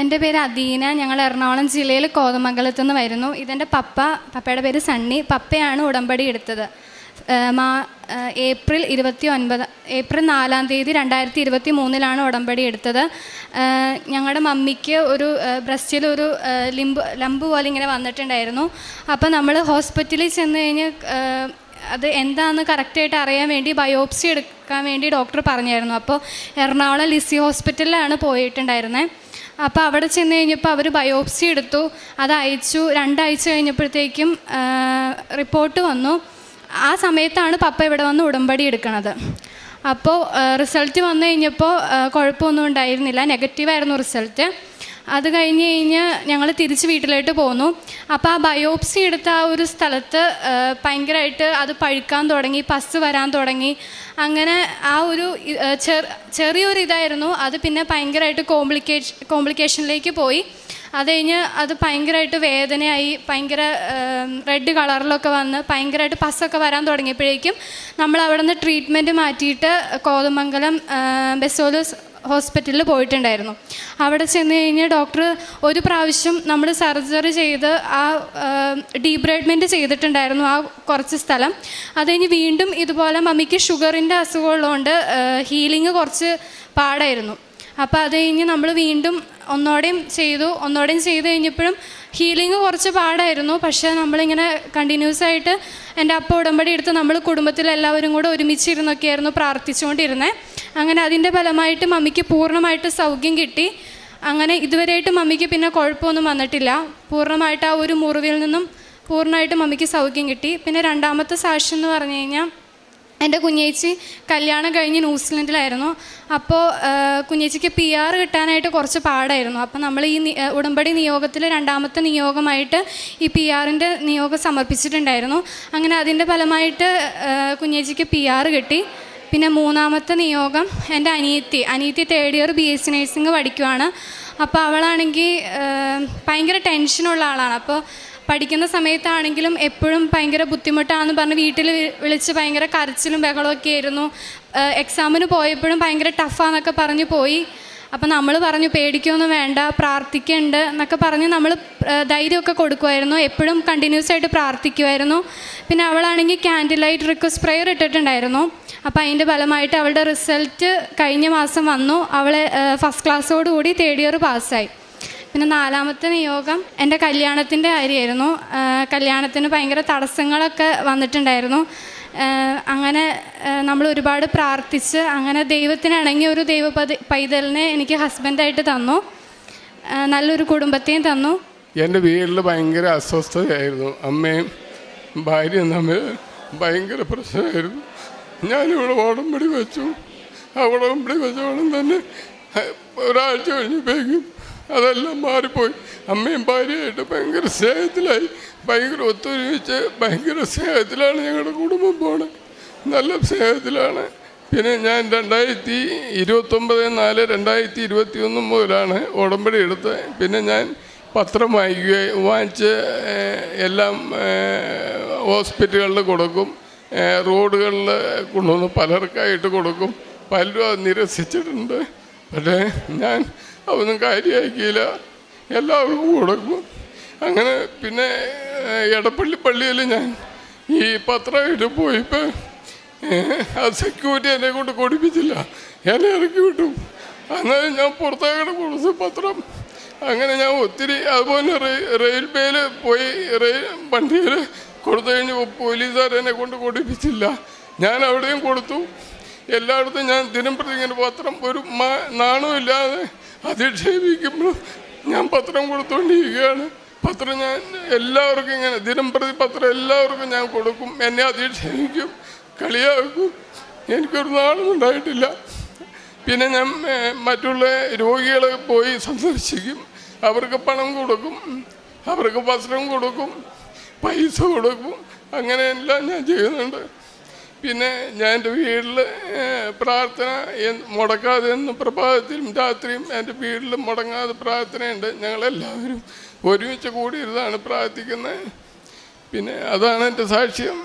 എന്റെ പേര് അദീന. ഞങ്ങൾ എറണാകുളം ജില്ലയിൽ കോതമംഗലത്ത് നിന്ന് വരുന്നു. ഇതെന്റെ പപ്പ. പപ്പയുടെ പേര് സണ്ണി. പപ്പയാണ് ഉടമ്പടി എടുത്തത്. മാ ഏപ്രിൽ ഇരുപത്തി ഒൻപത് ഏപ്രിൽ നാലാം തീയതി രണ്ടായിരത്തി ഇരുപത്തി മൂന്നിലാണ് ഉടമ്പടി എടുത്തത്. ഞങ്ങളുടെ മമ്മിക്ക് ഒരു ബ്രസ്റ്റിൽ ഒരു ലിംബ് ലംബ് പോലെ ഇങ്ങനെ വന്നിട്ടുണ്ടായിരുന്നു. അപ്പോൾ നമ്മൾ ഹോസ്പിറ്റലിൽ ചെന്ന് കഴിഞ്ഞ് അത് എന്താണെന്ന് കറക്റ്റായിട്ട് അറിയാൻ വേണ്ടി ബയോപ്സി എടുക്കാൻ വേണ്ടി ഡോക്ടർ പറഞ്ഞായിരുന്നു. അപ്പോൾ എറണാകുളം ലിസി ഹോസ്പിറ്റലിലാണ് പോയിട്ടുണ്ടായിരുന്നത് അപ്പോൾ അവിടെ ചെന്ന് കഴിഞ്ഞപ്പോൾ അവർ ബയോപ്സി എടുത്തു അത് അയച്ചു. രണ്ടാഴ്ച കഴിഞ്ഞപ്പോഴത്തേക്കും റിപ്പോർട്ട് വന്നു. ആ സമയത്താണ് പപ്പ ഇവിടെ വന്ന് ഉടമ്പടി എടുക്കണത്. അപ്പോൾ റിസൾട്ട് വന്നു കഴിഞ്ഞപ്പോൾ കുഴപ്പമൊന്നും ഉണ്ടായിരുന്നില്ല. നെഗറ്റീവായിരുന്നു റിസൾട്ട്. അത് കഴിഞ്ഞ് കഴിഞ്ഞ് ഞങ്ങൾ തിരിച്ച് വീട്ടിലോട്ട് പോന്നു. അപ്പോൾ ആ ബയോപ്സി എടുത്ത ആ ഒരു സ്ഥലത്ത് ഭയങ്കരമായിട്ട് അത് പഴുക്കാൻ തുടങ്ങി പസ് വരാൻ തുടങ്ങി. അങ്ങനെ ആ ഒരു ചെറിയൊരു ഇതായിരുന്നു. അത് പിന്നെ ഭയങ്കരമായിട്ട് കോംപ്ലിക്കേഷൻ കോംപ്ലിക്കേഷനിലേക്ക് പോയി. അത് കഴിഞ്ഞ് അത് ഭയങ്കരമായിട്ട് വേദനയായി ഭയങ്കര റെഡ് കളറിലൊക്കെ വന്ന് ഭയങ്കരമായിട്ട് പസ്സൊക്കെ വരാൻ തുടങ്ങിയപ്പോഴേക്കും നമ്മൾ അവിടെ നിന്ന് ട്രീറ്റ്മെന്റ് മാറ്റിയിട്ട് കോതമംഗലം ബെസോലസ് ഹോസ്പിറ്റലിൽ പോയിട്ടുണ്ടായിരുന്നു. അവിടെ ചെന്ന് കഴിഞ്ഞാൽ ഡോക്ടർ ഒരു പ്രാവശ്യം നമ്മൾ സർജറി ചെയ്ത് ആ ഡീബ്രൈഡ്മെന്റ് ചെയ്തിട്ടുണ്ടായിരുന്നു ആ കുറച്ച് സ്ഥലം. അത് കഴിഞ്ഞ് വീണ്ടും ഇതുപോലെ മമ്മിക്ക് ഷുഗറിന്റെ അസുഖമുള്ളതുകൊണ്ട് ഹീലിംഗ് കുറച്ച് പാടായിരുന്നു. അപ്പോൾ അത് കഴിഞ്ഞ് നമ്മൾ വീണ്ടും ഒന്നോടെയും ചെയ്തു ഒന്നോടെയും ചെയ്ത് കഴിഞ്ഞപ്പോഴും ഹീലിംഗ് കുറച്ച് പാടായിരുന്നു. പക്ഷേ നമ്മളിങ്ങനെ കണ്ടിന്യൂസ് ആയിട്ട് എന്റെ അപ്പ ഉടമ്പടി എടുത്ത് നമ്മൾ കുടുംബത്തിലെല്ലാവരും കൂടെ ഒരുമിച്ചിരുന്നൊക്കെയായിരുന്നു പ്രാർത്ഥിച്ചുകൊണ്ടിരുന്നത് അങ്ങനെ അതിന്റെ ഫലമായിട്ട് മമ്മിക്ക് പൂർണമായിട്ട് സൗഖ്യം കിട്ടി. അങ്ങനെ ഇതുവരെയായിട്ട് മമ്മിക്ക് പിന്നെ കുഴപ്പമൊന്നും വന്നിട്ടില്ല. പൂർണമായിട്ട് ആ ഒരു മുറിവിൽ നിന്നും പൂർണമായിട്ട് മമ്മിക്ക് സൗഖ്യം കിട്ടി. പിന്നെ രണ്ടാമത്തെ സാക്ഷ്യം എന്ന് പറഞ്ഞു കഴിഞ്ഞാൽ എന്റെ കുഞ്ഞേച്ചി കല്യാണം കഴിഞ്ഞ് ന്യൂസിലൻഡിലായിരുന്നു. അപ്പോൾ കുഞ്ഞേച്ചിക്ക് പി ആർ കിട്ടാനായിട്ട് കുറച്ച് പാടായിരുന്നു. അപ്പോൾ നമ്മൾ ഈ ഉടമ്പടി നിയോഗത്തിൽ രണ്ടാമത്തെ നിയോഗമായിട്ട് ഈ പി ആറിന്റെ നിയോഗം സമർപ്പിച്ചിട്ടുണ്ടായിരുന്നു. അങ്ങനെ അതിന്റെ ഫലമായിട്ട് കുഞ്ഞേച്ചിക്ക് പി ആർ കിട്ടി. പിന്നെ മൂന്നാമത്തെ നിയോഗം എന്റെ അനിയത്തി. അനിയത്തി third year B S C nursing പഠിക്കുവാണ്. അപ്പോൾ അവളാണെങ്കിൽ ഭയങ്കര ടെൻഷനുള്ള ആളാണ്. അപ്പോൾ പഠിക്കുന്ന സമയത്താണെങ്കിലും എപ്പോഴും ഭയങ്കര ബുദ്ധിമുട്ടാണെന്ന് പറഞ്ഞ് വീട്ടിൽ വിളിച്ച് ഭയങ്കര കരച്ചിലും ബഹളമൊക്കെ ആയിരുന്നു. എക്സാമിന് പോയപ്പോഴും ഭയങ്കര ടഫാന്നൊക്കെ പറഞ്ഞു പോയി. അപ്പം നമ്മൾ പറഞ്ഞു പേടിക്കൊന്നും വേണ്ട പ്രാർത്ഥിക്കുന്നുണ്ട് എന്നൊക്കെ പറഞ്ഞ് നമ്മൾ ധൈര്യമൊക്കെ കൊടുക്കുമായിരുന്നു എപ്പോഴും കണ്ടിന്യൂസ് ആയിട്ട് പ്രാർത്ഥിക്കുമായിരുന്നു പിന്നെ അവളാണെങ്കിൽ ക്യാൻഡിൽ ലൈറ്റ് റിക്വസ്റ്റ് പ്രെയർ ഇട്ടിട്ടുണ്ടായിരുന്നു. അപ്പം അതിന്റെ ഫലമായിട്ട് അവളുടെ റിസൾട്ട് കഴിഞ്ഞ മാസം വന്നു. അവളെ ഫസ്റ്റ് ക്ലാസ്സോടുകൂടി തേർഡ് ഇയർ പാസ്സായി പിന്നെ നാലാമത്തെ നിയോഗം എന്റെ കല്യാണത്തിന്റെ കാര്യമായിരുന്നു. കല്യാണത്തിന് ഭയങ്കര തടസ്സങ്ങളൊക്കെ വന്നിട്ടുണ്ടായിരുന്നു. അങ്ങനെ നമ്മൾ ഒരുപാട് പ്രാർത്ഥിച്ച് അങ്ങനെ ദൈവത്തിനിണങ്ങിയ ഒരു ദൈവ പൈതലിനെ എനിക്ക് ഹസ്ബൻഡായിട്ട് തന്നു. നല്ലൊരു കുടുംബത്തെയും തന്നു. എന്റെ വീട്ടിൽ ഭയങ്കര അസ്വസ്ഥതയായിരുന്നു. അമ്മയും ഭാര്യയും തമ്മിൽ ഭയങ്കര പ്രശ്നമായിരുന്നു. ഞാനിവിടെ പിടി വെച്ചു. അവിടെ പിടി വെച്ചോളം തന്നെ ഒരാഴ്ച കഴിഞ്ഞപ്പോഴേക്കും അതെല്ലാം മാറിപ്പോയി. അമ്മയും ഭാര്യയായിട്ട് ഭയങ്കര സ്നേഹത്തിലായി. ഭയങ്കര ഒത്തൊരുമിച്ച് ഭയങ്കര സ്നേഹത്തിലാണ് ഞങ്ങളുടെ കുടുംബം പോണത് നല്ല സ്നേഹത്തിലാണ്. പിന്നെ ഞാൻ രണ്ടായിരത്തി ഇരുപത്തൊമ്പത് നാല് രണ്ടായിരത്തി ഇരുപത്തി ഒന്ന് മുതലാണ് ഉടമ്പടി എടുത്തത്. പിന്നെ ഞാൻ പത്രം വായിക്കുകയും വാങ്ങിച്ച് എല്ലാം ഹോസ്പിറ്റലുകളിൽ കൊടുക്കും. റോഡുകളിൽ കൊണ്ടുവന്ന് പലർക്കായിട്ട് കൊടുക്കും. പലരും അത് നിരസിച്ചിട്ടുണ്ട്. പക്ഷേ ഞാൻ അതൊന്നും കാര്യമാക്കിയില്ല എല്ലാവർക്കും കൊടുക്കും. അങ്ങനെ പിന്നെ എടപ്പള്ളി പള്ളിയിൽ ഞാൻ ഈ പത്രമായിട്ട് പോയിപ്പോൾ അത് സെക്യൂരിറ്റി എന്നെ കൊണ്ട് കൊടുപ്പിച്ചില്ല. എന്നെ ഇറക്കി വിട്ടു. അന്നേരം ഞാൻ പുറത്തേക്കടെ കൊടുത്തു പത്രം. അങ്ങനെ ഞാൻ ഒത്തിരി അതുപോലെ റെയിൽ റെയിൽവേയിൽ പോയി റെയിൽ വണ്ടിയിൽ കൊടുത്തു കഴിഞ്ഞപ്പോൾ പോലീസുകാർ എന്നെ കൊണ്ട് കൊടുപ്പിച്ചില്ല. ഞാൻ അവിടെയും കൊടുത്തു. എല്ലായിടത്തും ഞാൻ ദിനം പ്രതി ഇങ്ങനെ പത്രം ഒരു നാണമില്ലാതെ അധിക്ഷേപിക്കുമ്പോൾ ഞാൻ പത്രം കൊടുത്തുകൊണ്ടിരിക്കുകയാണ് പത്രം ഞാൻ എല്ലാവർക്കും ഇങ്ങനെ ദിനം പ്രതി പത്രം എല്ലാവർക്കും ഞാൻ കൊടുക്കും. എന്നെ അധിക്ഷേപിക്കും കളിയാക്കും. എനിക്കൊരു നാളും ഉണ്ടായിട്ടില്ല. പിന്നെ ഞാൻ മറ്റുള്ള രോഗികളെ പോയി സന്ദർശിക്കും. അവർക്ക് പണം കൊടുക്കും അവർക്ക് വസ്ത്രം കൊടുക്കും പൈസ കൊടുക്കും. അങ്ങനെയെല്ലാം ഞാൻ ചെയ്യുന്നുണ്ട്. പിന്നെ ഞാൻ എന്റെ വീട്ടിൽ പ്രാർത്ഥന മുടക്കാതെ എന്ന് പ്രഭാതത്തിലും രാത്രിയും എന്റെ വീട്ടിൽ മുടങ്ങാതെ പ്രാർത്ഥനയുണ്ട്. ഞങ്ങളെല്ലാവരും ഒരുമിച്ച് കൂടിയിരുന്നാണ് പ്രാർത്ഥിക്കുന്നത്. പിന്നെ അതാണ് എന്റെ സാക്ഷ്യം.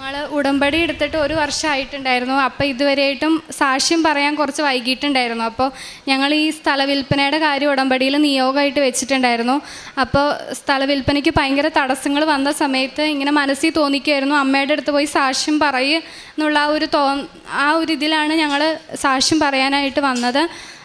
ഞങ്ങൾ ഉടമ്പടി എടുത്തിട്ട് ഒരു വർഷമായിട്ടുണ്ടായിരുന്നു അപ്പോൾ ഇതുവരെയായിട്ടും സാക്ഷ്യം പറയാൻ കുറച്ച് വൈകിട്ടുണ്ടായിരുന്നു അപ്പോൾ ഞങ്ങൾ ഈ സ്ഥല വിൽപ്പനയുടെ കാര്യം ഉടമ്പടിയിൽ നിയോഗമായിട്ട് വെച്ചിട്ടുണ്ടായിരുന്നു. അപ്പോൾ സ്ഥല വിൽപ്പനയ്ക്ക് ഭയങ്കര തടസ്സങ്ങൾ വന്ന സമയത്ത് ഇങ്ങനെ മനസ്സിൽ തോന്നിക്കുമായിരുന്നു അമ്മയുടെ അടുത്ത് പോയി സാക്ഷ്യം പറയുന്നുള്ള ആ ഒരു തോ ആ ഒരു ഇതിലാണ് ഞങ്ങൾ സാക്ഷ്യം പറയാനായിട്ട് വന്നത്.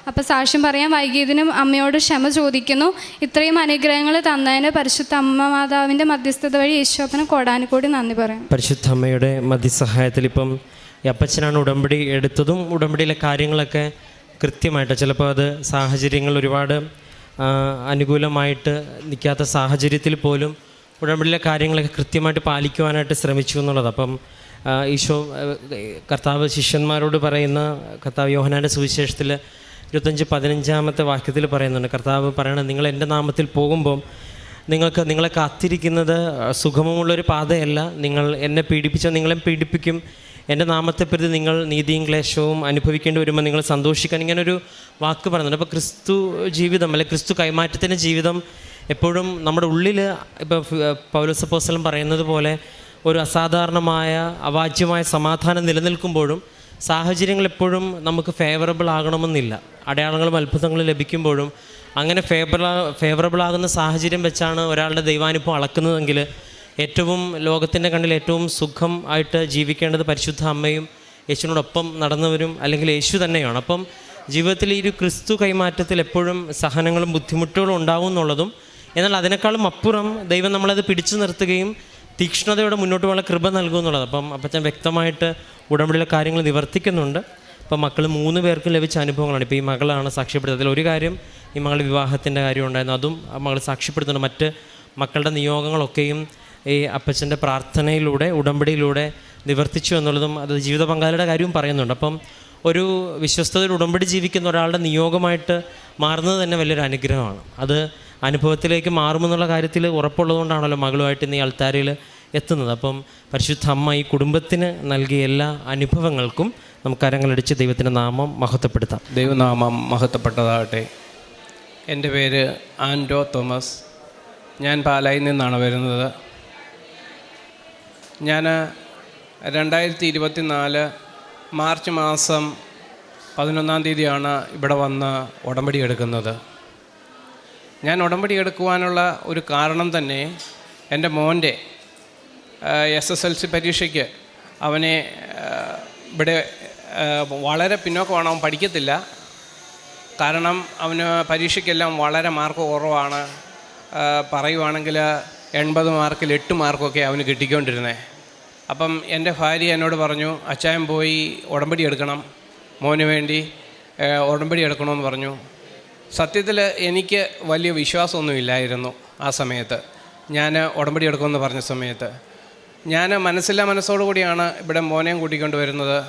അപ്പോൾ സാക്ഷ്യം പറയാൻ വൈകിയതിനും അമ്മയോട് ക്ഷമ ചോദിക്കുന്നു. ഇത്രയും അനുഗ്രഹങ്ങൾ തന്നതിന് പരിശുദ്ധ അമ്മ മാതാവിന്റെ മധ്യസ്ഥത വഴി യേശോപ്പന് കോടാനുകൂടി നന്ദി പറയാം. പരിശുദ്ധ അമ്മയുടെ മധ്യസഹായത്തിൽ ഇപ്പം അപ്പച്ചനാണ് ഉടമ്പടി എടുത്തതും ഉടമ്പടിയിലെ കാര്യങ്ങളൊക്കെ കൃത്യമായിട്ട്. ചിലപ്പോൾ അത് സാഹചര്യങ്ങൾ ഒരുപാട് അനുകൂലമായിട്ട് നിൽക്കാത്ത സാഹചര്യത്തിൽ പോലും ഉടമ്പടിയിലെ കാര്യങ്ങളൊക്കെ കൃത്യമായിട്ട് പാലിക്കുവാനായിട്ട് ശ്രമിച്ചു എന്നുള്ളത്. അപ്പം ഈശോ കർത്താവ് ശിഷ്യന്മാരോട് പറയുന്ന കർത്താവ് യോഹനാന്റെ സുവിശേഷത്തിൽ ഇരുപത്തഞ്ച് പതിനഞ്ചാമത്തെ വാക്യത്തിൽ പറയുന്നുണ്ട്. കർത്താവ് പറയണത് നിങ്ങൾ എന്റെ നാമത്തിൽ പോകുമ്പം നിങ്ങൾക്ക് നിങ്ങളെ കാത്തിരിക്കുന്നത് സുഗമമുള്ളൊരു പാതയല്ല. നിങ്ങൾ എന്നെ പീഡിപ്പിച്ചാൽ നിങ്ങളെ പീഡിപ്പിക്കും. എന്റെ നാമത്തെ പ്രതി നിങ്ങൾ നീതിയും ക്ലേശവും അനുഭവിക്കേണ്ടി വരുമ്പോൾ നിങ്ങൾ സന്തോഷിക്കാൻ ഇങ്ങനൊരു വാക്ക് പറയുന്നുണ്ട്. അപ്പോൾ ക്രിസ്തു ജീവിതം അല്ലെ ക്രിസ്തു കൈമാറ്റത്തിന്റെ ജീവിതം എപ്പോഴും നമ്മുടെ ഉള്ളിൽ ഇപ്പോൾ പൗലോസപ്പോസ്തലം പറയുന്നത് പോലെ ഒരു അസാധാരണമായ അവാച്യമായ സമാധാനം നിലനിൽക്കുമ്പോഴും സാഹചര്യങ്ങൾ എപ്പോഴും നമുക്ക് ഫേവറബിൾ ആകണമെന്നില്ല. അടയാളങ്ങളും അത്ഭുതങ്ങളും ലഭിക്കുമ്പോഴും അങ്ങനെ ഫേവറ ഫേവറബിൾ ആകുന്ന സാഹചര്യം വെച്ചാണ് ഒരാളുടെ ദൈവാനുഭവം അളക്കുന്നതെങ്കിൽ ഏറ്റവും ലോകത്തിന്റെ കണ്ണിൽ ഏറ്റവും സുഖം ആയിട്ട് ജീവിക്കേണ്ടത് പരിശുദ്ധ അമ്മയും യേശുവിനോടൊപ്പം നടന്നവരും അല്ലെങ്കിൽ യേശു തന്നെയാണ്. അപ്പം ജീവിതത്തിൽ ഈ ഒരു ക്രിസ്തു കൈമാറ്റത്തിൽ എപ്പോഴും സഹനങ്ങളും ബുദ്ധിമുട്ടുകളും ഉണ്ടാവും എന്നുള്ളതും എന്നാൽ അതിനേക്കാളും അപ്പുറം ദൈവം നമ്മളത് പിടിച്ചു നിർത്തുകയും തീക്ഷ്ണതയോടെ മുന്നോട്ട് പോകാനുള്ള കൃപ നൽകും എന്നുള്ളത് അപ്പം അപ്പച്ചൻ വ്യക്തമായിട്ട് ഉടമ്പടിയിലെ കാര്യങ്ങൾ നിവർത്തിക്കുന്നുണ്ട്. അപ്പം മക്കൾ മൂന്ന് പേർക്ക് ലഭിച്ച അനുഭവങ്ങളാണ്. ഇപ്പോൾ ഈ മകളാണ് സാക്ഷ്യപ്പെടുത്തുന്നത് ഒരു കാര്യം ഈ മകളുടെ വിവാഹത്തിന്റെ കാര്യം ഉണ്ടായിരുന്നു അതും ആ മകൾ സാക്ഷ്യപ്പെടുത്തുന്നുണ്ട്. മറ്റ് മക്കളുടെ നിയോഗങ്ങളൊക്കെയും ഈ അപ്പച്ചന്റെ പ്രാർത്ഥനയിലൂടെ ഉടമ്പടിയിലൂടെ നിവർത്തിച്ചു എന്നുള്ളതും അത് ജീവിത പങ്കാളിയുടെ കാര്യവും പറയുന്നുണ്ട്. അപ്പം ഒരു വിശ്വസ്തതയിൽ ഉടമ്പടി ജീവിക്കുന്ന ഒരാളുടെ നിയോഗമായിട്ട് മാറുന്നത് തന്നെ വലിയൊരു അനുഗ്രഹമാണ്. അത് അനുഭവത്തിലേക്ക് മാറുമെന്നുള്ള കാര്യത്തിൽ ഉറപ്പുള്ളതുകൊണ്ടാണല്ലോ മകളുമായിട്ട് ഈ അൾത്താരയിൽ എത്തുന്നത്. അപ്പം പരിശുദ്ധ അമ്മ ഈ കുടുംബത്തിന് നൽകിയ എല്ലാ അനുഭവങ്ങൾക്കും നമുക്ക് അരങ്ങളടിച്ച് ദൈവത്തിന്റെ നാമം മഹത്വപ്പെടുത്താം. ദൈവനാമം മഹത്വപ്പെട്ടതാകട്ടെ. എന്റെ പേര് ആൻഡോ തോമസ്. ഞാൻ പാലായിൽ നിന്നാണ് വരുന്നത്. ഞാൻ രണ്ടായിരത്തി ഇരുപത്തി നാല് മാർച്ച് മാസം പതിനൊന്നാം തീയതിയാണ് ഇവിടെ വന്ന് ഉടമ്പടി എടുക്കുന്നത്. ഞാൻ ഉടമ്പടി എടുക്കുവാനുള്ള ഒരു കാരണം തന്നെ എന്റെ മോന്റെ എസ് എസ് എൽ സി പരീക്ഷയ്ക്ക് അവനെ ഇവിടെ വളരെ പിന്നോക്കമാണ് അവൻ പഠിക്കത്തില്ല. കാരണം അവന് പരീക്ഷയ്ക്കെല്ലാം വളരെ മാർക്ക് കുറവാണ്. പറയുവാണെങ്കിൽ എൺപത് മാർക്കിൽ എട്ട് മാർക്കൊക്കെ അവന് കിട്ടിക്കൊണ്ടിരുന്നത് അപ്പം എന്റെ ഭാര്യ എന്നോട് പറഞ്ഞു അച്ചായൻ പോയി ഉടമ്പടി എടുക്കണം. മോന് വേണ്ടി ഉടമ്പടി എടുക്കണമെന്ന് പറഞ്ഞു. സത്യത്തിൽ എനിക്ക് വലിയ വിശ്വാസമൊന്നുമില്ലായിരുന്നു ആ സമയത്ത്. ഞാൻ ഉടമ്പടി എടുക്കുമെന്ന് പറഞ്ഞ സമയത്ത്. ഞാൻ മനസ്സില്ല മനസ്സോടു കൂടിയാണ് ഇവിടെ മോനെയും കൂട്ടിക്കൊണ്ട് വരുന്നത്.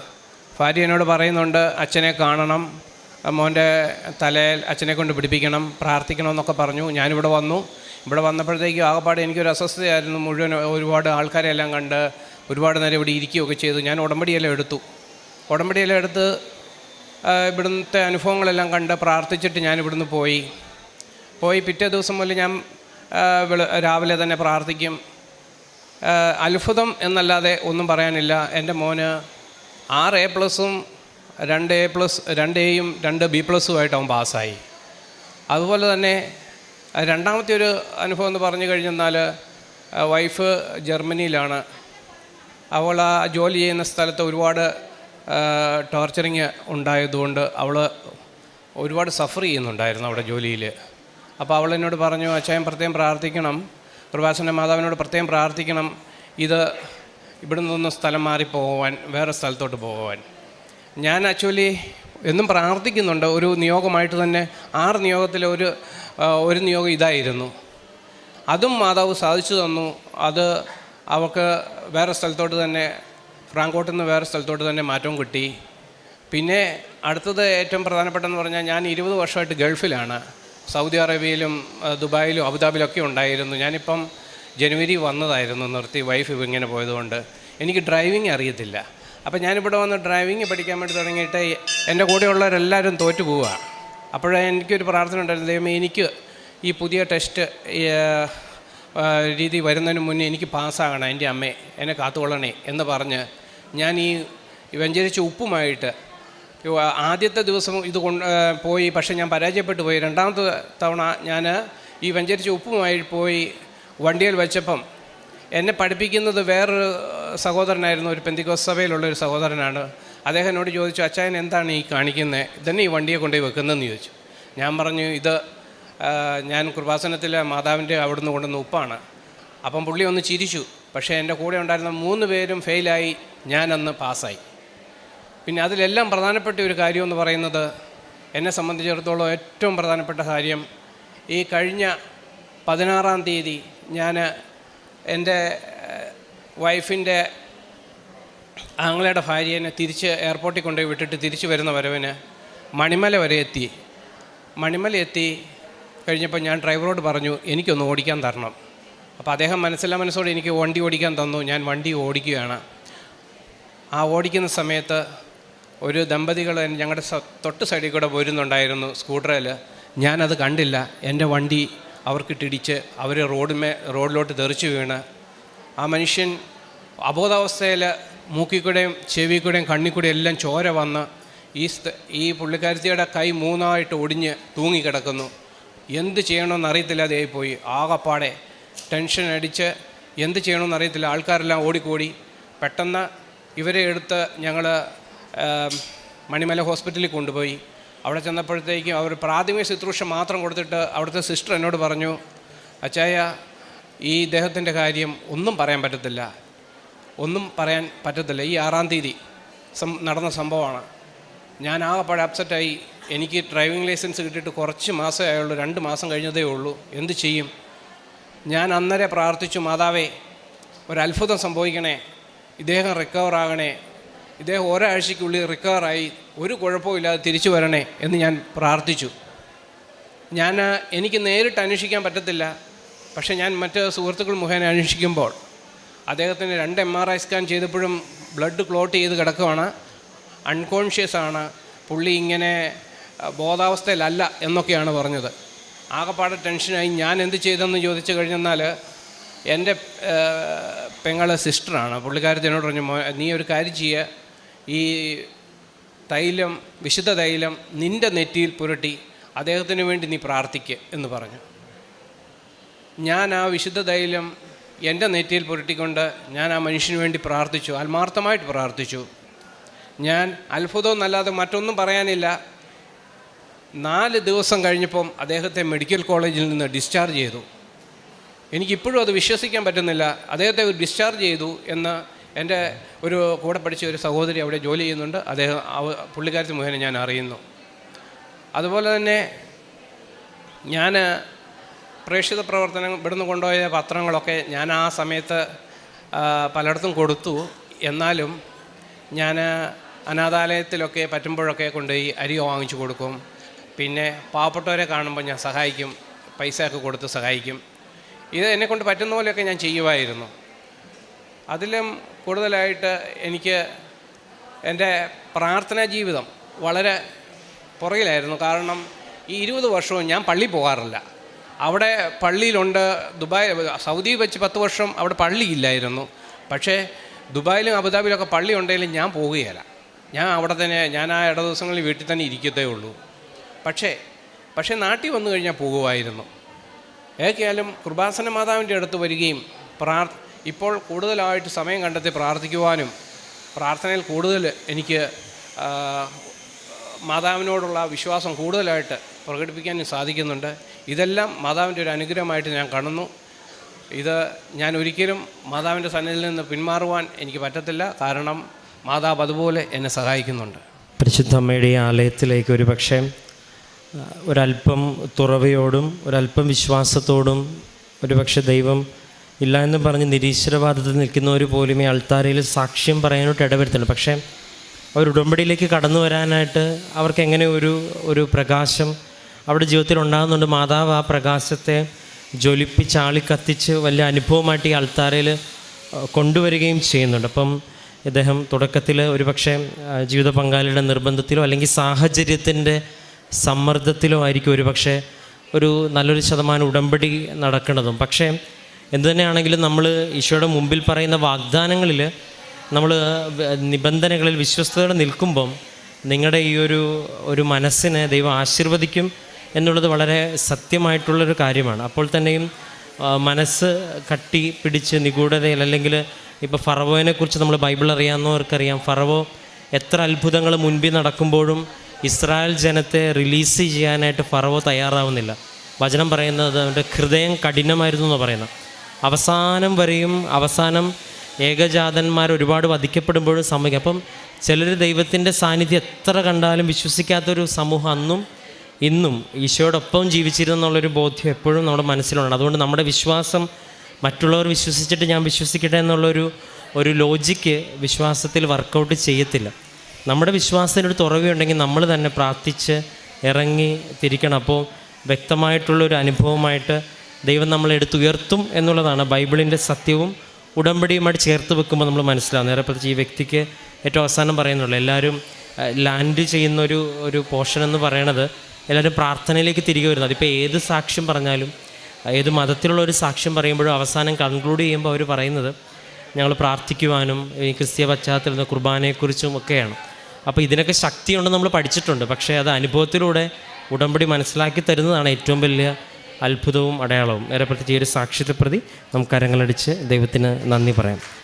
ഭാര്യ എന്നോട് പറയുന്നുണ്ട് അച്ഛനെ കാണണം. മോന്റെ തലയിൽ അച്ഛനെ കൊണ്ട് പിടിപ്പിക്കണം പ്രാർത്ഥിക്കണം എന്നൊക്കെ പറഞ്ഞു. ഞാനിവിടെ വന്നു. ഇവിടെ വന്നപ്പോഴത്തേക്കും ആകെപ്പാട് എനിക്കൊരു അസ്വസ്ഥതയായിരുന്നു. മുഴുവൻ ഒരുപാട് ആൾക്കാരെ എല്ലാം കണ്ട് ഒരുപാട് നേരം ഇവിടെ ഇരിക്കുകയൊക്കെ ചെയ്തു. ഞാൻ ഉടമ്പടിയെല്ലാം എടുത്തു. ഉടമ്പടിയെല്ലാം എടുത്ത് ഇവിടുത്തെ അനുഭവങ്ങളെല്ലാം കണ്ട് പ്രാർത്ഥിച്ചിട്ട് ഞാൻ ഇവിടുന്ന് പോയി. പോയി പിറ്റേ ദിവസം മുതൽ ഞാൻ രാവിലെ തന്നെ പ്രാർത്ഥിക്കും. അത്ഭുതം എന്നല്ലാതെ ഒന്നും പറയാനില്ല. എന്റെ മോന് ആറ് എ പ്ലസും രണ്ട് എ പ്ലസ് രണ്ട് എയും രണ്ട് ബി പ്ലസുമായിട്ട് അവൻ പാസ്സായി. അതുപോലെ തന്നെ രണ്ടാമത്തെ ഒരു അനുഭവം എന്ന് പറഞ്ഞു കഴിഞ്ഞെന്നാൽ വൈഫ് ജർമ്മനിയിലാണ്. അവൾ ആ ജോലി ചെയ്യുന്ന സ്ഥലത്ത് ഒരുപാട് ടോർച്ചറിങ് ഉണ്ടായതുകൊണ്ട് അവൾ ഒരുപാട് സഫർ ചെയ്യുന്നുണ്ടായിരുന്നു അവിടെ ജോലിയിൽ അപ്പോൾ അവൾ എന്നോട് പറഞ്ഞു അച്ചായൻ പ്രത്യേകം പ്രാർത്ഥിക്കണം. കൃപാസന മാതാവിനോട് പ്രത്യേകം പ്രാർത്ഥിക്കണം. ഇത് ഇവിടെ നിന്നൊന്ന് സ്ഥലം മാറി പോകാൻ വേറെ സ്ഥലത്തോട്ട് പോകാൻ ഞാൻ ആക്ച്വലി എന്നും പ്രാർത്ഥിക്കുന്നുണ്ട്. ഒരു നിയോഗമായിട്ട് തന്നെ ആറ് നിയോഗത്തിലെ ഒരു ഒരു നിയോഗം ഇതായിരുന്നു. അതും മാതാവ് സാധിച്ചു തന്നു. അത് അവൾക്ക് വേറെ സ്ഥലത്തോട്ട് തന്നെ ഫ്രാങ്കോട്ടിൽ നിന്ന് വേറെ സ്ഥലത്തോട്ട് തന്നെ മാറ്റവും കിട്ടി. പിന്നെ അടുത്തത് ഏറ്റവും പ്രധാനപ്പെട്ടതെന്ന് പറഞ്ഞാൽ ഞാൻ ഇരുപത് വർഷമായിട്ട് ഗൾഫിലാണ്. സൗദി അറേബ്യയിലും ദുബായിലും അബുദാബിയിലൊക്കെ ഉണ്ടായിരുന്നു. ഞാനിപ്പം ജനുവരി വന്നതായിരുന്നു നിർത്തി വൈഫ് ഇങ്ങനെ പോയതുകൊണ്ട്. എനിക്ക് ഡ്രൈവിംഗ് അറിയത്തില്ല. അപ്പം ഞാനിവിടെ വന്ന് ഡ്രൈവിംഗ് പഠിക്കാൻ വേണ്ടി തുടങ്ങിയിട്ട് എന്റെ കൂടെയുള്ളവരെല്ലാവരും തോറ്റു പോവുക. അപ്പോഴേ എനിക്കൊരു പ്രാർത്ഥന ഉണ്ടായിരുന്നു ദൈവമേ എനിക്ക് ഈ പുതിയ ടെസ്റ്റ് രീതി വരുന്നതിന് മുന്നേ എനിക്ക് പാസ്സാകണം എന്റെ അമ്മേ എന്നെ കാത്തുകൊള്ളണേ എന്ന് പറഞ്ഞ് ഞാൻ ഈ വെഞ്ചരിച്ച ഉപ്പുമായിട്ട് ആദ്യത്തെ ദിവസം ഇത് കൊണ്ട് പോയി പക്ഷേ ഞാൻ പരാജയപ്പെട്ടു പോയി. രണ്ടാമത്തെ തവണ ഞാൻ ഈ വെഞ്ചരിച്ച ഉപ്പുമായി പോയി വണ്ടിയിൽ വെച്ചപ്പം എന്നെ പഠിപ്പിക്കുന്നത് വേറൊരു സഹോദരനായിരുന്നു ഒരു പെന്തിക്കോസ് സഭയിലുള്ള ഒരു സഹോദരനാണ്. അദ്ദേഹം എന്നോട് ചോദിച്ചു അച്ചായൻ എന്താണ് ഈ കാണിക്കുന്നത് ഇതന്നെ ഈ വണ്ടിയെ കൊണ്ടുപോയി വെക്കുന്നതെന്ന് ചോദിച്ചു. ഞാൻ പറഞ്ഞു ഇത് ഞാൻ കൃപാസനത്തിലെ മാതാവിന്റെ അവിടുന്ന് കൊണ്ടുവന്ന ഉപ്പാണ്. അപ്പം പുള്ളി ഒന്ന് ചിരിച്ചു. പക്ഷേ എന്റെ കൂടെ ഉണ്ടായിരുന്ന മൂന്ന് പേരും ഫെയിലായി. ഞാനന്ന് പാസ്സായി. പിന്നെ അതിലെല്ലാം പ്രധാനപ്പെട്ട ഒരു കാര്യം എന്ന് പറയുന്നത് എന്നെ സംബന്ധിച്ചിടത്തോളം ഏറ്റവും പ്രധാനപ്പെട്ട കാര്യം ഈ കഴിഞ്ഞ പതിനാറാം തീയതി ഞാൻ എന്റെ വൈഫിന്റെ ആങ്ങളയുടെ ഭാര്യനെ തിരിച്ച് എയർപോർട്ടിൽ കൊണ്ടുപോയി വിട്ടിട്ട് തിരിച്ചു വരുന്ന വരവിന് മണിമല വരെ എത്തി. മണിമല എത്തി. കഴിഞ്ഞപ്പോൾ ഞാൻ ഡ്രൈവറോട് പറഞ്ഞു എനിക്കൊന്ന് ഓടിക്കാൻ തരണം. അപ്പോൾ അദ്ദേഹം മനസ്സില്ലാ മനസ്സോടെ എനിക്ക് വണ്ടി ഓടിക്കാൻ തന്നു ഞാൻ വണ്ടി ഓടിക്കുകയാണ്. ആ ഓടിക്കുന്ന സമയത്ത് ഒരു ദമ്പതികൾ ഞങ്ങളുടെ തൊട്ട് സൈഡിൽ കൂടെ വരുന്നുണ്ടായിരുന്നു സ്കൂട്ടറിൽ. ഞാനത് കണ്ടില്ല. എന്റെ വണ്ടി അവർക്കിട്ടിടിച്ച് അവർ റോഡിമേ റോഡിലോട്ട് തെറിച്ച് വീണ്. ആ മനുഷ്യൻ അബോധാവസ്ഥയിൽ മൂക്കിക്കൂടെയും ചെവിക്കൂടെയും കണ്ണിക്കൂടെയും എല്ലാം ചോര വന്ന് ഈ ഈ പുള്ളിക്കാരത്തിയുടെ കൈ മൂന്നായിട്ട് ഒടിഞ്ഞ് തൂങ്ങിക്കിടക്കുന്നു. എന്ത് ചെയ്യണമെന്ന് അറിയത്തില്ലാതെ ആയിപ്പോയി ആകപ്പാടെ ടെൻഷൻ അടിച്ച് എന്ത് ചെയ്യണമെന്ന് അറിയത്തില്ല. ആൾക്കാരെല്ലാം ഓടിക്കോടി. പെട്ടെന്ന് ഇവരെ എടുത്ത് ഞങ്ങൾ മണിമല ഹോസ്പിറ്റലിൽ കൊണ്ടുപോയി. അവിടെ ചെന്നപ്പോഴത്തേക്കും അവർ പ്രാഥമിക ശുശ്രൂഷ മാത്രം കൊടുത്തിട്ട് അവിടുത്തെ സിസ്റ്റർ എന്നോട് പറഞ്ഞു അച്ചായ ഈ ഇദ്ദേഹത്തിന്റെ കാര്യം ഒന്നും പറയാൻ പറ്റത്തില്ല. ഒന്നും പറയാൻ പറ്റത്തില്ല. ഈ ആറാം തീയതി നടന്ന സംഭവമാണ്. ഞാൻ ആകെപ്പാടെ അപ്സെറ്റായി എനിക്ക് ഡ്രൈവിംഗ് ലൈസൻസ് കിട്ടിയിട്ട് കുറച്ച് മാസമേ ആയുള്ളൂ രണ്ട് മാസം കഴിഞ്ഞതേ ഉള്ളൂ. എന്ത് ചെയ്യും? ഞാൻ അന്നേരെ പ്രാർത്ഥിച്ചു മാതാവേ ഒരത്ഭുതം സംഭവിക്കണേ ഇദ്ദേഹം റിക്കവർ ആകണേ ഇദ്ദേഹം ഒരാഴ്ചയ്ക്കുള്ളിൽ റിക്കവറായി ഒരു കുഴപ്പമില്ലാതെ തിരിച്ചു വരണേ എന്ന് ഞാൻ പ്രാർത്ഥിച്ചു. ഞാൻ എനിക്ക് നേരിട്ട് അന്വേഷിക്കാൻ പറ്റത്തില്ല. പക്ഷേ ഞാൻ മറ്റ് സുഹൃത്തുക്കൾ മുഖേന അന്വേഷിക്കുമ്പോൾ അദ്ദേഹത്തിന് രണ്ട് എം ആർ ഐ സ്കാൻ ചെയ്തപ്പോഴും ബ്ലഡ് ക്ലോട്ട് ചെയ്ത് കിടക്കുവാണ്. അൺകോൺഷ്യസ് ആണ്. പുള്ളി ഇങ്ങനെ ബോധാവസ്ഥയിലല്ല എന്നൊക്കെയാണ് പറഞ്ഞത്. ആകെപ്പാടെ ടെൻഷനായി ഞാൻ എന്ത് ചെയ്തെന്ന് ചോദിച്ചു കഴിഞ്ഞെന്നാൽ എന്റെ പെങ്ങളെ സിസ്റ്ററാണ്. പുള്ളിക്കാരത്തി എന്നോട് പറഞ്ഞു നീ ഒരു കാര്യം ചെയ്യുക ഈ തൈലം വിശുദ്ധ തൈലം നിന്റെ നെറ്റിയിൽ പുരട്ടി അദ്ദേഹത്തിന് വേണ്ടി നീ പ്രാർത്ഥിക്കുക എന്ന് പറഞ്ഞു. ഞാൻ ആ വിശുദ്ധ തൈലം എന്റെ നെറ്റിയിൽ പുരട്ടിക്കൊണ്ട് ഞാൻ ആ മനുഷ്യന് വേണ്ടി പ്രാർത്ഥിച്ചു ആത്മാർത്ഥമായിട്ട് പ്രാർത്ഥിച്ചു. ഞാൻ അത്ഭുതമെന്നല്ലാതെ മറ്റൊന്നും പറയാനില്ല. നാല് ദിവസം കഴിഞ്ഞപ്പം അദ്ദേഹത്തെ മെഡിക്കൽ കോളേജിൽ നിന്ന് ഡിസ്ചാർജ് ചെയ്തു. എനിക്കിപ്പോഴും അത് വിശ്വസിക്കാൻ പറ്റുന്നില്ല. അദ്ദേഹത്തെ ഡിസ്ചാർജ് ചെയ്തു എന്ന് എന്റെ ഒരു കൂടെ പഠിച്ച ഒരു സഹോദരി അവിടെ ജോലി ചെയ്യുന്നുണ്ട്. അദ്ദേഹം പുള്ളിക്കാരത്തി മുഖേന ഞാൻ അറിയുന്നു. അതുപോലെ തന്നെ ഞാൻ പ്രേക്ഷിത പ്രവർത്തനം ഇവിടുന്ന് കൊണ്ടുപോയ പത്രങ്ങളൊക്കെ ഞാൻ ആ സമയത്ത് പലയിടത്തും കൊടുത്തു. എന്നാലും ഞാൻ അനാഥാലയത്തിലൊക്കെ പറ്റുമ്പോഴൊക്കെ കൊണ്ടുപോയി അരി വാങ്ങിച്ചു കൊടുക്കും. പിന്നെ പാവപ്പെട്ടവരെ കാണുമ്പോൾ ഞാൻ സഹായിക്കും പൈസ പൈസയൊക്കെ കൊടുത്ത് സഹായിക്കും. ഇത് എന്നെക്കൊണ്ട് പറ്റുന്ന പോലെയൊക്കെ ഞാൻ ചെയ്യുമായിരുന്നു. അതിലും കൂടുതലായിട്ട് എനിക്ക് എന്റെ പ്രാർത്ഥനാ ജീവിതം വളരെ പുറകിലായിരുന്നു. കാരണം ഈ ഇരുപത് വർഷവും ഞാൻ പള്ളി പോകാറില്ല. അവിടെ പള്ളിയിലുണ്ട് ദുബായ് സൗദി വെച്ച് പത്ത് വർഷം അവിടെ പള്ളിയില്ലായിരുന്നു. പക്ഷേ ദുബായിലും അബുദാബിയിലൊക്കെ പള്ളി ഉണ്ടെങ്കിലും ഞാൻ പോവുകയില്ല. ഞാൻ അവിടെ തന്നെ ഞാൻ ആ ഇട ദിവസങ്ങളിൽ വീട്ടിൽ തന്നെ ഇരിക്കത്തേ ഉള്ളൂ. പക്ഷേ പക്ഷേ നാട്ടിൽ വന്നു കഴിഞ്ഞാൽ പോകുമായിരുന്നു. ഏതൊക്കെയാലും കൃപാസന മാതാവിന്റെ അടുത്ത് വരികയും പ്രാർ ഇപ്പോൾ കൂടുതലായിട്ട് സമയം കണ്ടെത്തി പ്രാർത്ഥിക്കുവാനും പ്രാർത്ഥനയിൽ കൂടുതൽ എനിക്ക് മാതാവിനോടുള്ള വിശ്വാസം കൂടുതലായിട്ട് പ്രകടിപ്പിക്കാനും സാധിക്കുന്നുണ്ട്. ഇതെല്ലാം മാതാവിന്റെ ഒരു അനുഗ്രഹമായിട്ട് ഞാൻ കാണുന്നു. ഇത് ഞാൻ ഒരിക്കലും മാതാവിന്റെ സന്നിധിയിൽ നിന്ന് പിന്മാറുവാൻ എനിക്ക് പറ്റത്തില്ല. കാരണം മാതാവ് അതുപോലെ എന്നെ സഹായിക്കുന്നുണ്ട്. പരിശുദ്ധമ്മയുടെ ആലയത്തിലേക്ക് ഒരു പക്ഷേ ഒരല്പം തുറവയോടും ഒരല്പം വിശ്വാസത്തോടും ഒരുപക്ഷെ ദൈവം ഇല്ല എന്ന് പറഞ്ഞ് നിരീശ്വരവാദത്തിൽ നിൽക്കുന്നവർ പോലും ഈ അൾത്താരയിൽ സാക്ഷ്യം പറയാനായിട്ട് ഇടവരുത്തുന്നുണ്ട്. പക്ഷേ അവർ ഉടമ്പടിയിലേക്ക് കടന്നു വരാനായിട്ട് അവർക്ക് എങ്ങനെ ഒരു ഒരു പ്രകാശം അവിടെ ജീവിതത്തിൽ ഉണ്ടാകുന്നുണ്ട്? മാതാവ് ആ പ്രകാശത്തെ ജ്വലിപ്പിച്ച് ആളിക്കത്തിച്ച് വലിയ അനുഭവമായിട്ട് ഈ അൾത്താരയിൽ കൊണ്ടുവരികയും ചെയ്യുന്നുണ്ട്. അപ്പം ഇദ്ദേഹം തുടക്കത്തിൽ ഒരുപക്ഷെ പക്ഷേ ജീവിത പങ്കാളിയുടെ നിർബന്ധത്തിലോ അല്ലെങ്കിൽ സാഹചര്യത്തിന്റെ സമ്മർദ്ദത്തിലോ ആയിരിക്കും ഒരുപക്ഷെ ഒരു നല്ലൊരു ശതമാനം ഉടമ്പടി നടക്കുന്നതും. പക്ഷേ എന്തു തന്നെയാണെങ്കിലും നമ്മൾ ഈശോയുടെ മുമ്പിൽ പറയുന്ന വാഗ്ദാനങ്ങളിൽ നമ്മൾ നിബന്ധനകളിൽ വിശ്വസ്തയോടെ നിൽക്കുമ്പം നിങ്ങളുടെ ഈ ഒരു ഒരു മനസ്സിനെ ദൈവം ആശീർവദിക്കും എന്നുള്ളത് വളരെ സത്യമായിട്ടുള്ളൊരു കാര്യമാണ്. അപ്പോൾ തന്നെയും മനസ്സ് കട്ടി പിടിച്ച് നിഗൂഢതയിൽ അല്ലെങ്കിൽ ഇപ്പോൾ ഫറവോനെ കുറിച്ച് നമ്മൾ ബൈബിൾ അറിയാവുന്നവർക്കറിയാം. ഫറവോ എത്ര അത്ഭുതങ്ങൾ മുൻപിൽ നടക്കുമ്പോഴും ഇസ്രായേൽ ജനത്തെ റിലീസ് ചെയ്യാനായിട്ട് ഫറവോ തയ്യാറാവുന്നില്ല. വചനം പറയുന്നത് അവന്റെ ഹൃദയം കഠിനമായിരുന്നു എന്ന് പറയുന്നത്. അവസാനം വരെയും അവസാനം ഏകജാതന്മാർ ഒരുപാട് വധിക്കപ്പെടുമ്പോഴും സമ്മതിക്കും അപ്പം ചിലർ ദൈവത്തിന്റെ സാന്നിധ്യം എത്ര കണ്ടാലും വിശ്വസിക്കാത്തൊരു സമൂഹം അന്നും ഇന്നും ഈശോടൊപ്പം ഈശോയോടൊപ്പം ജീവിച്ചിരുന്നുള്ളൊരു ബോധ്യം എപ്പോഴും നമ്മുടെ മനസ്സിലുണ്ട്. അതുകൊണ്ട് നമ്മുടെ വിശ്വാസം മറ്റുള്ളവർ വിശ്വസിച്ചിട്ട് ഞാൻ വിശ്വസിക്കട്ടെ എന്നുള്ളൊരു ഒരു ലോജിക്ക് വിശ്വാസത്തിൽ വർക്കൗട്ട് ചെയ്യത്തില്ല. നമ്മുടെ വിശ്വാസത്തിനൊരു തുറവിയുണ്ടെങ്കിൽ നമ്മൾ തന്നെ പ്രാർത്ഥിച്ച് ഇറങ്ങി തിരിക്കണം. അപ്പോൾ വ്യക്തമായിട്ടുള്ളൊരു അനുഭവമായിട്ട് ദൈവം നമ്മളെ എടുത്തുയർത്തും എന്നുള്ളതാണ് ബൈബിളിന്റെ സത്യവും ഉടമ്പടിയുമായിട്ട് ചേർത്ത് വെക്കുമ്പോൾ നമ്മൾ മനസ്സിലാവും നേരെ പ്രത്യേകിച്ച് ഈ വ്യക്തിക്ക് ഏറ്റവും അവസാനം പറയുന്നുള്ളൂ എല്ലാവരും ലാൻഡ് ചെയ്യുന്ന ഒരു ഒരു പോർഷൻ എന്ന് പറയണത് എല്ലാവരും പ്രാർത്ഥനയിലേക്ക് തിരികെ വരുന്നത് അതിപ്പോൾ ഏത് സാക്ഷ്യം പറഞ്ഞാലും ഏത് മതത്തിലുള്ള ഒരു സാക്ഷ്യം പറയുമ്പോഴും അവസാനം കൺക്ലൂഡ് ചെയ്യുമ്പോൾ അവർ പറയുന്നത് ഞങ്ങൾ പ്രാർത്ഥിക്കുവാനും ഈ ക്രിസ്തീയ പശ്ചാത്തലത്തിൽ കുർബാനയെക്കുറിച്ചും ഒക്കെയാണ്. അപ്പോൾ ഇതിനൊക്കെ ശക്തിയുണ്ടെന്ന് നമ്മൾ പഠിച്ചിട്ടുണ്ട്. പക്ഷേ അത് അനുഭവത്തിലൂടെ ഉടമ്പടി മനസ്സിലാക്കി തരുന്നതാണ് ഏറ്റവും വലിയ അത്ഭുതവും അടയാളവും. നേരെ പ്രത്യേകിച്ച് ഒരു സാക്ഷ്യത്തെ പ്രതി നമുക്ക് കരങ്ങളടിച്ച് ദൈവത്തിന് നന്ദി പറയാം.